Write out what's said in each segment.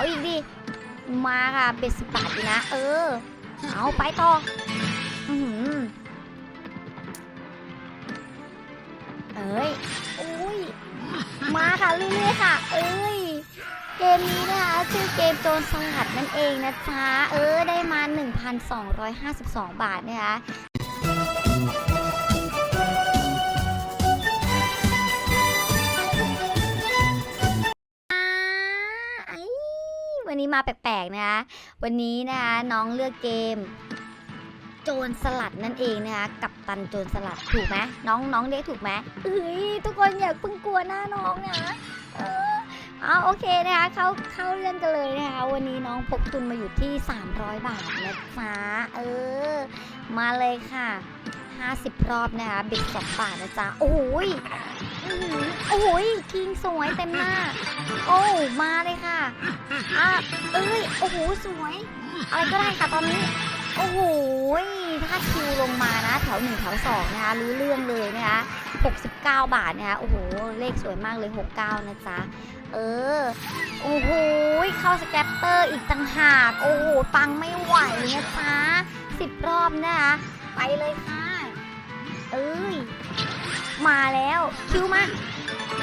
เอาอีกดิ มาค่ะเบ็ดสิบบาทดีนะ เออ เอาไปต่อ อือหือเอ้ยอุ้ย มาค่ะเรื่อยๆค่ะ เอ้ย เกมนี้นะคะชื่อเกมโจรสลัดนั่นเองนะจ๊ะ เออ ได้มา 1,252 บาทนะคะ วันนี้มาแปลกๆนะคะวันนี้นะคะน้องเลือกเกม โจรสลัดนั่นเองนะคะกับตันโจรสลัดถูกไหมน้องน้องเรียกถูกไหมเอ้ยทุกคนอย่าเพิ่งกลัวหน้าน้องนะเออเอาโอเคนะคะเข้าเข้าเรื่องกันเลยนะคะวันนี้น้องพกทุนมาอยู่ที่ 300 บาทนะจ๊ะเออ มาเลยค่ะ 50 รอบนะคะ บิด2บานะจ๊ะ โอ้ยโอ้ยคิงสวยเต็มหน้า โอ้ มาเลยค่ะ อะ เอ้ย โอ้โห สวย อะไรก็ได้ค่ะตอนนี้ โอ้โห ถ้าคิวลงมานะ แถวหนึ่งแถวสองนะคะ รู้เรื่องเลยนะคะ 69 บาทนะคะ โอ้โห เลขสวยมากเลย 69 นะจ๊ะ เออ โอ้โห เข้าสแกปเปอร์อีกต่างหาก โอ้โห ปังไม่ไหวนะจ๊ะ10 รอบนะคะ ไปเลยค่ะ เอ้ย มาแล้วคิวมา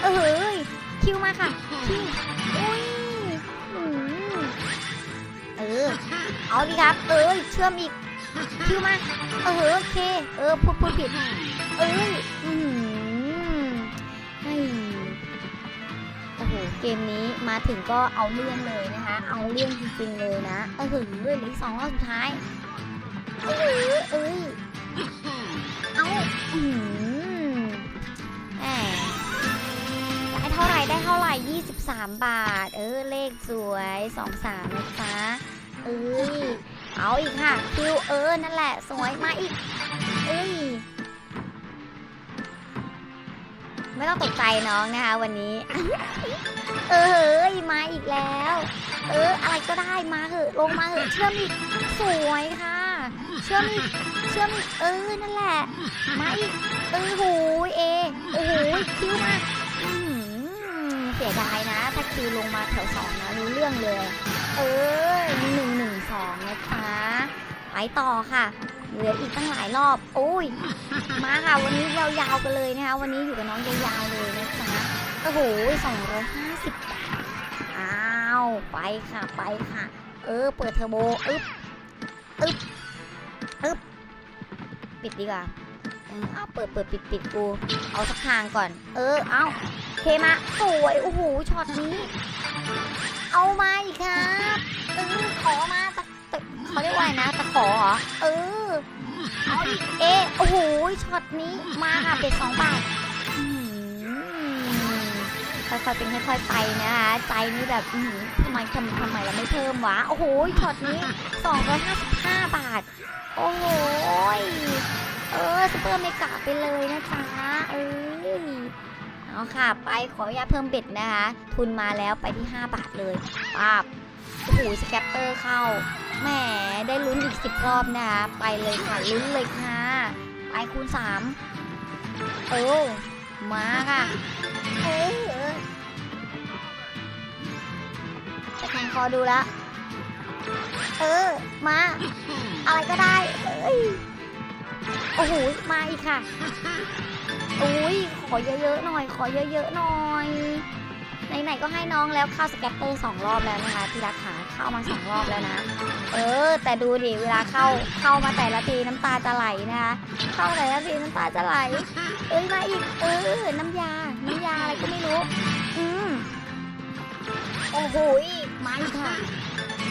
เอ้ยคิวมาค่ะคิวอุ้ยอืมเออ เอาดีครับ เอ้ยเชื่อมอีกคิวมา เออโอเค เออพูดพูดผิด เอ้ย อืมเฮ้ยโอ้โห เกมนี้มาถึงก็เอาเรื่องเลยนะคะ เอาเรื่องจริงๆเลยนะ เออหือเหลืออีกสองรอบสุดท้าย เออเอ้ยเอ ได้เท่าไหร่ได้เท่าไหร่ 23 บาท เออ เลขสวย 23นะจ๊ะเอ้ย เอาอีกค่ะ คิวเออ นั่นแหละ สวยมาอีก เอ้ย ไม่ต้องตกใจน้องนะคะวันนี้ เออเฮ้ยมาอีกแล้ว เออ อะไรก็ได้มาเถอะ ลงมาเถอะเชื่อมอีก สวยค่ะ เชื่อมอีกเชื่อมอีกเออนั่นแหละ มาอีกเออโหยเอโอ้โหคิวมาอื้อหือเสียดายนะ ถ้าคิวลงมาแถวสองนะรู้เรื่องเลย เออหนึ่งหนึ่งสองนะคะไปต่อค่ะเหลืออีกตั้งหลายรอบ โอ้ย มาค่ะ วันนี้ยาวๆกันเลยนะคะ วันนี้อยู่กับน้องยาวๆเลยนะคะโอ้โหสองร้อยห้าสิบบาท อ้าว ไปค่ะ ไปค่ะ เออ เปิดเทอร์โบ อึ๊บ อึ๊บ อึ๊บปิดดีกว่าเอาเปิดเปิดปิดปิดกู เอาสักทางก่อน เออ เอาเคมาสวยโอ้โหช็อตนี้ เอามาอีกครับเออขอมาตะตะเขาเรียกว่านะตะขอเหรอเออเอาอีกเอโอ้โหช็อตนี้มาค่ะเป็ดสองบาทค่อยๆเป็นค่อยๆไปนะคะใจนี่แบบทำไมทำทำไมเราไม่เพิ่มวะโอ้โหช็อตนี้255บ บาท โอ้โหเออซุปเปอร์เมกะไปเลยนะจ๊ะเอ้ยเอาค่ะ ไปขออนุญาตเพิ่มเบ็ดนะคะ ทุนมาแล้วไปที่ 5 บาทเลยป้าบโอ้โหสแกปเปอร์เข้าแหมได้ลุ้นอีก 10 รอบนะคะ ไปเลยค่ะลุ้นเลยค่ะ ไปคูณ 3 เออมาค่ะ เออเออจะแข่งคอดูแล้ว เออ มา อะไรก็ได้ เอ้ย โอ้โห มาอีกค่ะอุ้ย ขอเยอะๆหน่อย ขอเยอะๆหน่อย ไหนๆ ก็ให้น้องแล้วเข้าสแกปเปอร์สองรอบแล้วนะคะที่รักขาเข้ามาสองรอบแล้วนะ เออ แต่ดูดิ เวลาเข้า เข้ามาแต่ละทีน้ำตาจะไหลนะคะ เข้าแต่ละทีน้ำตาจะไหล เอ้ย มาอีก เออ น้ำยา น้ำยาอะไรก็ไม่รู้ อืมโอ้โห มาอีกค่ะ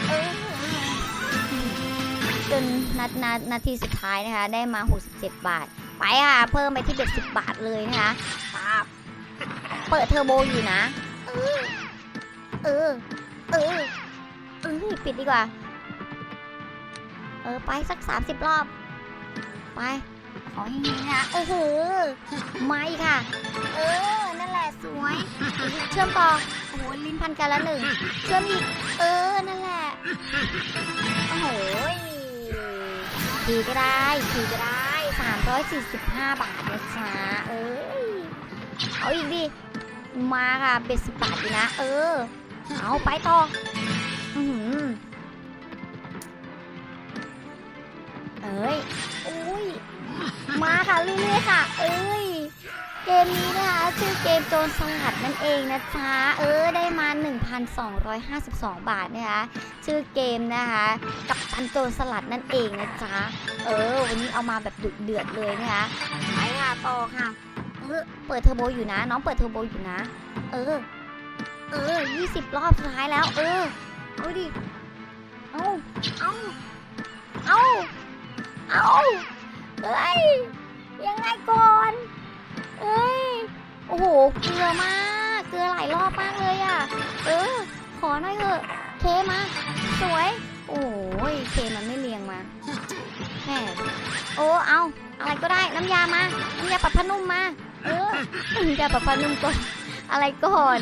เออ จนนานานาทีสุดท้ายนะคะ ได้มา 67 บาท ไปค่ะ เพิ่มไปที่เบ็ด10บาทเลยนะคะปั๊บเปิดเทอร์โบอยู่นะ เออ เออ เออเออปิดดีกว่า เออ ไปสัก 30 รอบ ไป ขอให้นี้นะโอ้โหไมาอีกค่ะ เออ นั่นแหละสวย เชื่อมต่อโอ้โหลิ้นพันกันละหนึ่ง เชื่อมอีก เออ นั่นแหละ โอ้โห ขี่ก็ได้ขี่ก็ได้สามร้อยสี่สิบห้าบาทนะจ๊ะเอ้ยเอาอีกดิมาค่ะเบ็ดสิบบาทดีนะ เออ เอาไปต่ออืมเอ้ยโอ้ยมาค่ะเรื่อยๆค่ะ เอ้ย เกมนี้นะคะชื่อเกมโจรสลัดนั่นเองนะจ๊ะเออได้มา 1,252 บาทนะคะชื่อเกมนะคะกับตันโจรสลัดนั่นเองนะจ๊ะเออ วันนี้เอามาแบบดุเดือดเลยนะคะไปค่ะต่อค่ะเออเปิดเทอร์โบอยู่นะ น้องเปิดเทอร์โบอยู่นะ เออ เออ20 รอบสุดท้ายแล้ว เออเอาดิเอาเอาเอาเอาเอ้ยยังไงก่อน เอ้ย โอ้โห เกลือมาก เกลือหลายรอบมากเลยอะ เออ ขอหน่อยเถอะ เคมา สวย โอ้ยเคมันไม่เรียงมาแหมโอ้ เอา อะไรก็ได้ น้ำยามา น้ำยาปรับผ้านุ่มมา เออ น้ำยาปรับผ้านุ่มก่อน อะไรก่อน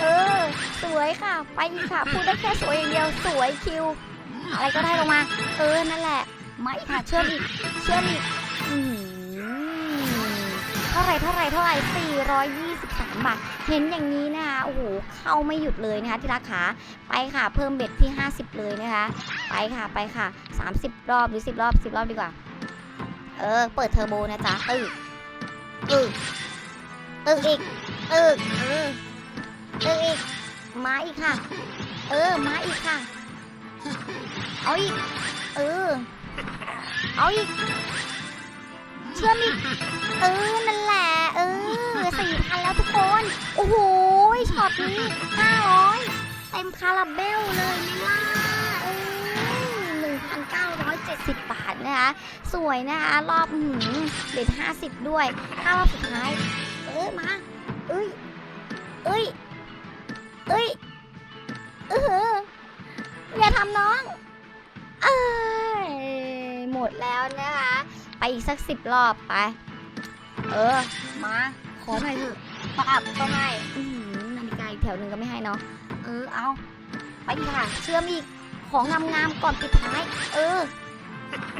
เออ สวยค่ะ ไปอีกค่ะ พูดได้แค่สวยอย่างเดียว สวยคิว อะไรก็ได้ลงมา เออ นั่นแหละมาอีกค่ะ เชื่อมอีก เชื่อมอีกาไหรเท่าไหรเท่าไหร423 บาท เห็นอย่างนี้นะคะโอ้โหเข้าไม่หยุดเลยนะคะที่รักขาไปค่ะเพิ่มเบ็ดที่ 50 เลยนะคะ ไปค่ะไปค่ะ 30 รอบหรือ 10 รอบ 10 รอบดีกว่า เออ เปิดเทอร์โบนะจ๊ะตึกตึกตึกอีกตึกเออตึกอีกมาอีกค่ะ เออมาอีกค่ะ เอาอีก เออ เอาอีก เชื่อมอีกเออ นั่นแหละ เออสี่พันแล้วทุกคน โอ้โหช็อตนี้ห้าร้อยเต็มคาราเบลเลยนี่ล่ะเออหนึ่งพันเก้าร้อยเจ็ดสิบบาทนะคะ สวยนะคะ รอบหืมเด็ดห้าสิบด้วยห้ารอบสุดท้าย เออมา เอ้ย เอ้ย ไปอีกสักสิบรอบไป เออ มา ขอหน่อยเถอะปับก็ให้อื้อหือนาฬิกาอีกแถวหนึ่งก็ไม่ให้เนาะ เออ เอา ไปอีกค่ะ เชื่อมอีก ของงามๆก่อนปิดท้าย เออ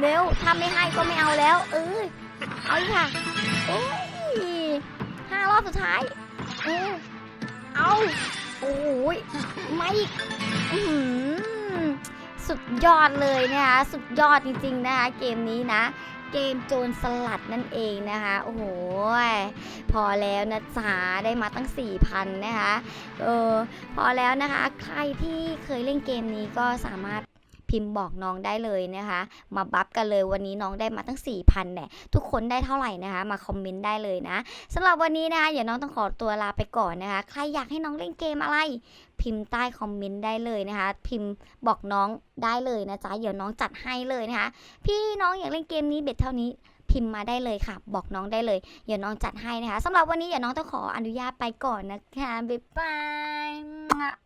เร็วถ้าไม่ให้ก็ไม่เอาแล้ว เออ เอาอีกค่ะ โอ้ยห้ารอบสุดท้าย เออ เอา โอ้ยมาอีกอื้อหือสุดยอดเลยนะคะ สุดยอดจริงๆนะคะ เกมนี้นะ เกมโจรสลัดนั่นเองนะคะ โอ้โห พอแล้วนะจ๊ะได้มาตั้ง 4,000 นะคะ เออ พอแล้วนะคะ ใครที่เคยเล่นเกมนี้ก็สามารถ พิมพ์บอกน้องได้เลยนะคะ มาบัฟกันเลยวันนี้น้องได้มาตั้ง 4,000เนี่ยทุกคนได้เท่าไหร่นะคะ มาคอมเมนต์ได้เลยนะสำหรับวันนี้นะคะเดี๋ยวน้องต้องขอตัวลาไปก่อนนะคะ ใครอยากให้น้องเล่นเกมอะไร พิมพ์ใต้คอมเมนต์ได้เลยนะคะ พิมพ์บอกน้องได้เลยนะจ๊ะเดี๋ยวน้องจัดให้เลยนะคะ พี่น้องอยากเล่นเกมนี้เบ็ดเท่านี้พิมพ์มาได้เลยค่ะ บอกน้องได้เลยเดี๋ยวน้องจัดให้นะคะสำหรับวันนี้เดี๋ยวน้องต้องขออนุญาตไปก่อนนะคะบ๊ายบาย